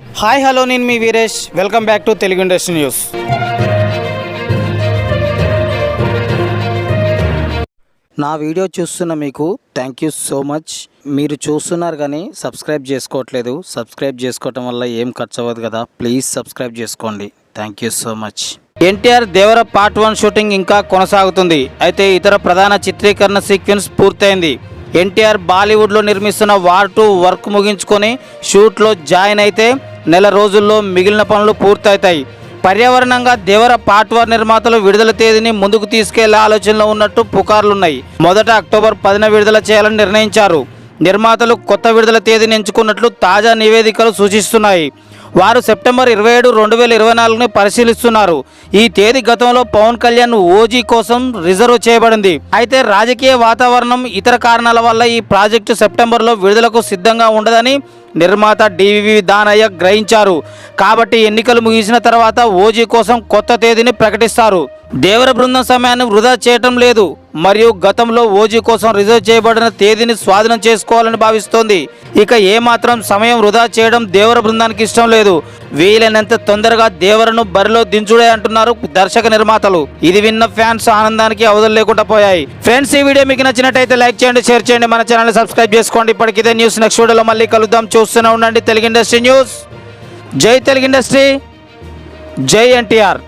Hi hello నేను మీ Veeresh. Welcome back to Telugu industry news. నా video చూస్తున్న మీకు థ్యాంక్ యూ సో మచ్ మీరు చూస్తున్నారు కానీ సబ్స్క్రైబ్ చేసుకోవట్లేదు. సబ్స్క్రైబ్ చేసుకోవటం వల్ల ఏం ఖర్చు అవ్వదు కదా. ప్లీజ్ సబ్స్క్రైబ్ చేసుకోండి. Thank you so much NTR Devara part one shooting ఇంకా కొనసాగుతుంది. అయితే ఇతర ప్రధాన చిత్రీకరణ సీక్వెన్స్ పూర్తయింది. ఎన్టీఆర్ బాలీవుడ్లో నిర్మిస్తున్న వార్ టూ వర్క్ ముగించుకొని షూట్లో జాయిన్ అయితే నెల రోజుల్లో మిగిలిన పనులు పూర్తవుతాయి. పర్యావరణంగా దేవర పార్ట్ వన్ నిర్మాతలు విడుదల తేదీని ముందుకు తీసుకెళ్ళే ఆలోచనలో ఉన్నట్టు పుకార్లున్నాయి. మొదట అక్టోబర్ పదిన విడుదల చేయాలని నిర్ణయించారు. నిర్మాతలు కొత్త విడుదల తేదీని ఎంచుకున్నట్లు తాజా నివేదికలు సూచిస్తున్నాయి. వారు సెప్టెంబర్ ఇరవై ఏడు రెండు వేల ఇరవై నాలుగుని పరిశీలిస్తున్నారు. ఈ తేదీ గతంలో పవన్ కళ్యాణ్ ఓజీ కోసం రిజర్వ్ చేయబడింది. అయితే రాజకీయ వాతావరణం ఇతర కారణాల వల్ల ఈ ప్రాజెక్టు సెప్టెంబర్లో విడుదలకు సిద్ధంగా ఉండదని నిర్మాత డివివి దానయ్య గ్రహించారు. కాబట్టి ఎన్నికలు ముగిసిన తర్వాత ఓజీ కోసం కొత్త తేదీని ప్రకటిస్తారు. దేవర బృందం సమయాన్ని వృధా చేయటం లేదు. మరియు గతంలో ఓజీ కోసం రిజర్వ్ చేయబడిన తేదీని స్వాధీనం చేసుకోవాలని భావిస్తోంది. ఇక ఏమాత్రం సమయం వృధా చేయడం దేవర బృందానికి ఇష్టం లేదు. వీలైనంత తొందరగా దేవరను బరిలో దించుడే అంటున్నారు దర్శక నిర్మాతలు. ఇది విన్న ఫ్యాన్స్ ఆనందానికి అవధులు లేకుండా పోయాయి. ఫ్రెండ్స్ ఈ వీడియో మీకు నచ్చినట్టయితే లైక్ చేయండి షేర్ చేయండి. మన ఛానల్ సబ్స్క్రైబ్ చేసుకోండి. ఇప్పటికిదే న్యూస్. నెక్స్ట్ వీడియోలో మళ్ళీ కలుద్దాం. చూస్తూనే ఉండండి. Telugu industry news. జై తెలుగు ఇండస్ట్రీ. జై ఎన్టీఆర్.